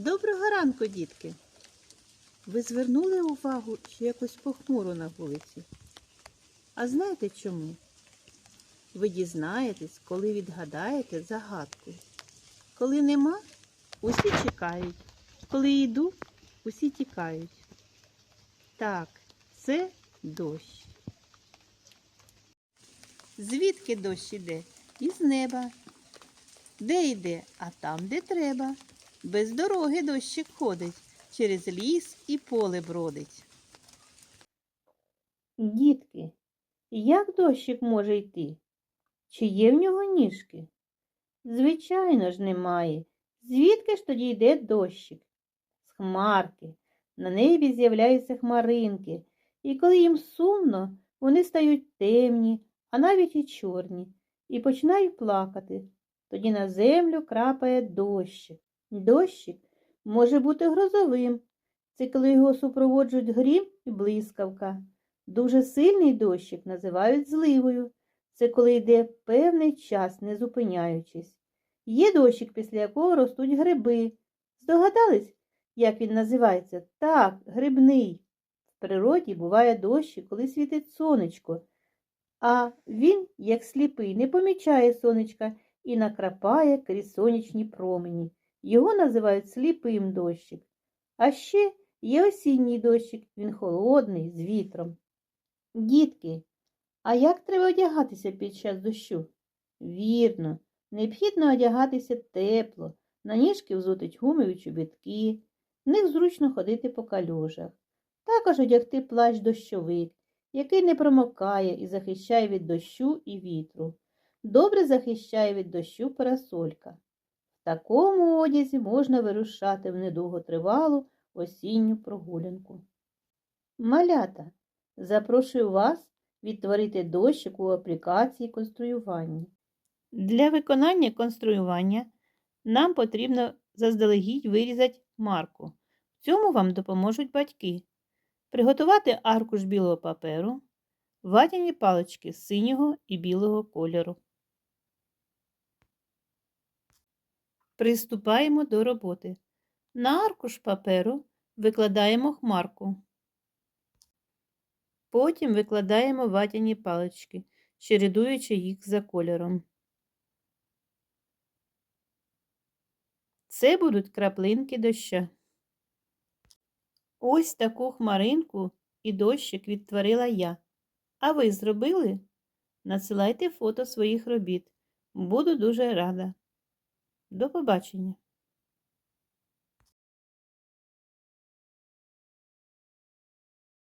Доброго ранку, дітки. Ви звернули увагу, що якось похмуро на вулиці? А знаєте чому? Ви дізнаєтесь, коли відгадаєте загадку. Коли нема, усі чекають. Коли йду, усі тікають. Так, це дощ. Звідки дощ іде? Із неба. Де йде, а там, де треба. Без дороги дощик ходить, через ліс і поле бродить. Дітки, як дощик може йти? Чи є в нього ніжки? Звичайно ж, немає. Звідки ж тоді йде дощик? З хмарки. На небі з'являються хмаринки, і коли їм сумно, вони стають темні, а навіть і чорні, і починають плакати. Тоді на землю крапає дощик. Дощик може бути грозовим. Це коли його супроводжують грім і блискавка. Дуже сильний дощик називають зливою. Це коли йде певний час, не зупиняючись. Є дощик, після якого ростуть гриби. Здогадались, як він називається? Так, грибний. В природі буває дощик, коли світить сонечко, а він, як сліпий, не помічає сонечка і накрапає крізь сонячні промені. Його називають сліпим дощик. А ще є осінній дощик, він холодний, з вітром. Дітки, а як треба одягатися під час дощу? Вірно, необхідно одягатися тепло, на ніжки взутить гумові чобітки, в них зручно ходити по калюжах. Також одягти плащ-дощовик, який не промокає і захищає від дощу і вітру. Добре захищає від дощу парасолька. В такому одязі можна вирушати в недовготривалу осінню прогулянку. Малята, запрошую вас відтворити дощик у аплікації конструювання. Для виконання конструювання нам потрібно заздалегідь вирізати марку. В цьому вам допоможуть батьки. Приготувати аркуш білого паперу, ватяні палички синього і білого кольору. Приступаємо до роботи. На аркуш паперу викладаємо хмарку. Потім викладаємо ватяні палички, чередуючи їх за кольором. Це будуть краплинки доща. Ось таку хмаринку і дощик відтворила я. А ви зробили? Надсилайте фото своїх робіт. Буду дуже рада. До побачення!